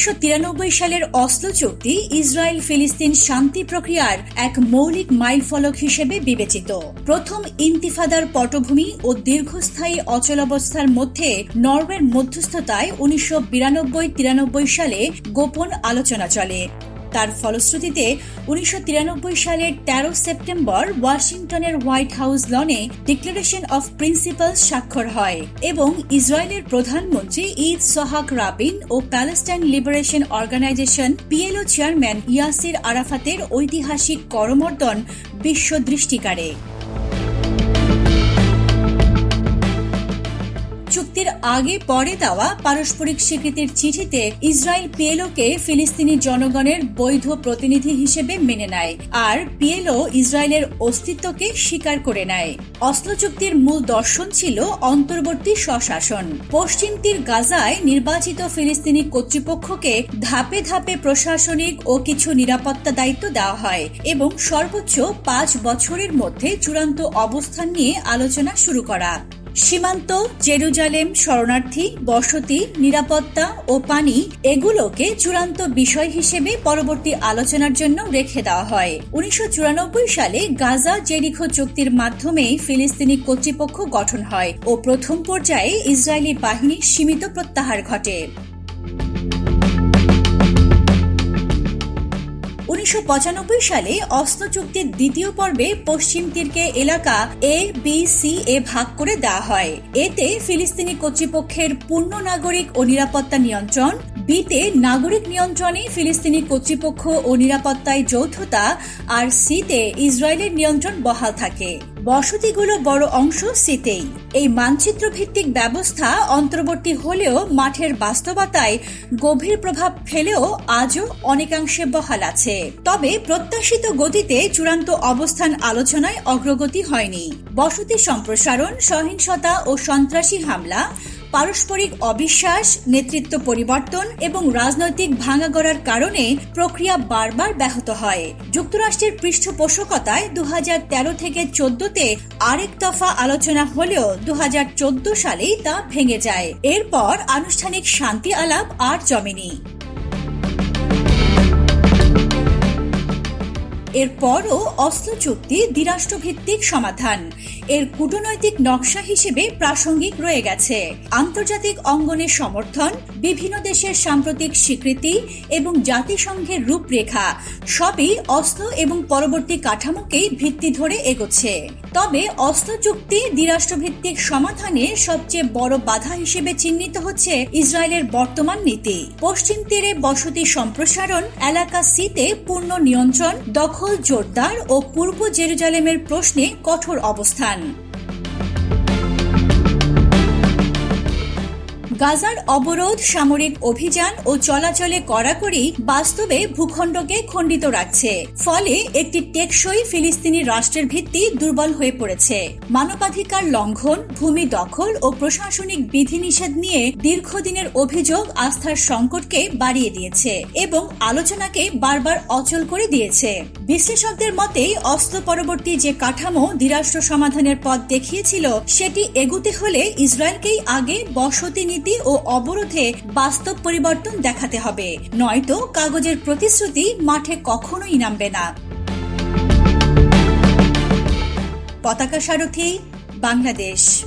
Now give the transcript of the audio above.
উনিশশো তিরানব্বই সালের অস্লো চুক্তি ইসরায়েল ফিলিস্তিন শান্তি প্রক্রিয়ার এক মৌলিক মাইলফলক হিসেবে বিবেচিত। প্রথম ইন্তিফাদার পটভূমি ও দীর্ঘস্থায়ী অচলাবস্থার মধ্যে নরওয়ের মধ্যস্থতায় উনিশশো তিরানব্বই সালে গোপন আলোচনা চলে। তার ফলশ্রুতিতে উনিশশো তিরানব্বই সালের তেরো সেপ্টেম্বর ওয়াশিংটনের হোয়াইট হাউস লনে ডিক্লারেশন অফ প্রিন্সিপাল স্বাক্ষর হয় এবং ইসরায়েলের প্রধানমন্ত্রী ঈদ সোহাক রাবিন ও Palestine Liberation Organization PLO chairman Yasser আরাফাতের ঐতিহাসিক করমর্দন বিশ্ব দৃষ্টিকারে চুক্তির আগে পরে দেওয়া পারস্পরিক স্বীকৃতির চিঠিতে ইসরায়েল পিএলওকে ফিলিস্তিনি জনগণের বৈধ প্রতিনিধি হিসেবে মেনে নেয় আর পিএলও ইসরায়েলের অস্তিত্বকে স্বীকার করে নেয়। অস্ত্র চুক্তির মূল দর্শন ছিল অন্তর্বর্তী স্বশাসন। পশ্চিম তীর গাজায় নির্বাচিত ফিলিস্তিনি কর্তৃপক্ষকে ধাপে ধাপে প্রশাসনিক ও কিছু নিরাপত্তা দায়িত্ব দেওয়া হয় এবং সর্বোচ্চ পাঁচ বছরের মধ্যে চূড়ান্ত অবস্থান নিয়ে আলোচনা শুরু করা। সীমান্ত, জেরুজালেম, শরণার্থী, বসতি, নিরাপত্তা ও পানি এগুলোকে চূড়ান্ত বিষয় হিসেবে পরবর্তী আলোচনার জন্য রেখে দেওয়া হয়। উনিশশো চুরানব্বই সালে গাজা জেরিখো চুক্তির মাধ্যমে ফিলিস্তিনি কর্তৃপক্ষ গঠন হয় ও প্রথম পর্যায়ে ইসরায়েলি বাহিনীর সীমিত প্রত্যাহার ঘটে। উনিশশো পঁচানব্বই সালে অস্ত্র চুক্তির দ্বিতীয় পর্বে পশ্চিম তীরকে এলাকা এ বি সি এ ভাগ করে দেওয়া হয়। এতে ফিলিস্তিনি কর্তৃপক্ষের পূর্ণ নাগরিক ও নিরাপত্তা নিয়ন্ত্রণ বিতে নাগরিক নিয়ন্ত্রণে ফিলিস্তিনি কর্তৃপক্ষ ও নিরাপত্তায় যৌথতা, আর সিতে ইসরায়েলের নিয়ন্ত্রণ বহাল থাকে। বসতিগুলো বড় অংশ সিতেই এই মানচিত্র ভিত্তিক ব্যবস্থা অন্তর্বর্তী হলেও মাঠের বাস্তবতায় গভীর প্রভাব ফেলেও আজও অনেকাংশে বহাল আছে। তবে প্রত্যাশিত গতিতে চূড়ান্ত অবস্থান আলোচনায় অগ্রগতি হয়নি। বসতি সম্প্রসারণ, সহিংসতা ও সন্ত্রাসী হামলা পারস্পরিক অবিশ্বাস, নেতৃত্ব পরিবর্তন এবং রাজনৈতিক ভাঙাগড়ার কারণে প্রক্রিয়া বারবার ব্যাহত হয়। যুক্তরাষ্ট্রের পৃষ্ঠপোষকতায় দু তেরো থেকে চোদ্দতে আরেক দফা আলোচনা হলেও দু হাজার চোদ্দ সালেই তা ভেঙে যায়। এরপর আনুষ্ঠানিক শান্তি আলাপ আর জমেনি। এরপরও অস্ত্র চুক্তি, দ্বিরাষ্ট্রভিত্তিক সমাধান। এর কূটনৈতিক নকশা হিসেবে প্রাসঙ্গিক রয়ে গেছে। আন্তর্জাতিক অঙ্গনের সমর্থন বিভিন্ন দেশের সাম্প্রতিক স্বীকৃতি এবং জাতিসংঘের রূপরেখা, সবই অস্ত্র এবং পরবর্তী কাঠামোকেই ভিত্তি ধরে এগোচ্ছে। তবে অস্ত্র চুক্তি দ্বিরাষ্ট্রভিত্তিক সমাধানে সবচেয়ে বড় বাধা হিসেবে চিহ্নিত হচ্ছে ইসরায়েলের বর্তমান নীতি। পশ্চিম তীরে বসতি সম্প্রসারণ এলাকা সিতে পূর্ণ নিয়ন্ত্রণ, দখল, জোরদার ও পূর্ব জেরুজালেমের প্রশ্নে কঠোর অবস্থান। গাজার অবরোধ, সামরিক অভিযান ও চলাচলে কড়াকড়ি বাস্তবে ভূখণ্ডকে খণ্ডিত রাখছে। ফলে একটি টেকসই ফিলিস্তিনি রাষ্ট্রের ভিত্তি দুর্বল হয়ে পড়েছে। মানবাধিকার লঙ্ঘন, ভূমি দখল ও প্রশাসনিক বিধিনিষেধ নিয়ে দীর্ঘদিনের অভিযোগ আস্থার সংকটকে বাড়িয়ে দিয়েছে এবং আলোচনাকে বারবার অচল করে দিয়েছে। বিশ্লেষকদের মতে, অস্ত্র পরবর্তী যে কাঠামো দ্বিরাষ্ট্র সমাধানের পথ দেখিয়েছিল, সেটি এগুতে হলে ইসরায়েলকেই আগে বসতি নীতি ও অবরোধে বাস্তব পরিবর্তন দেখাতে হবে। নয়তো কাগজের প্রতিশ্রুতি মাঠে কখনোই নামবে না। পতাকা সারথি, বাংলাদেশ।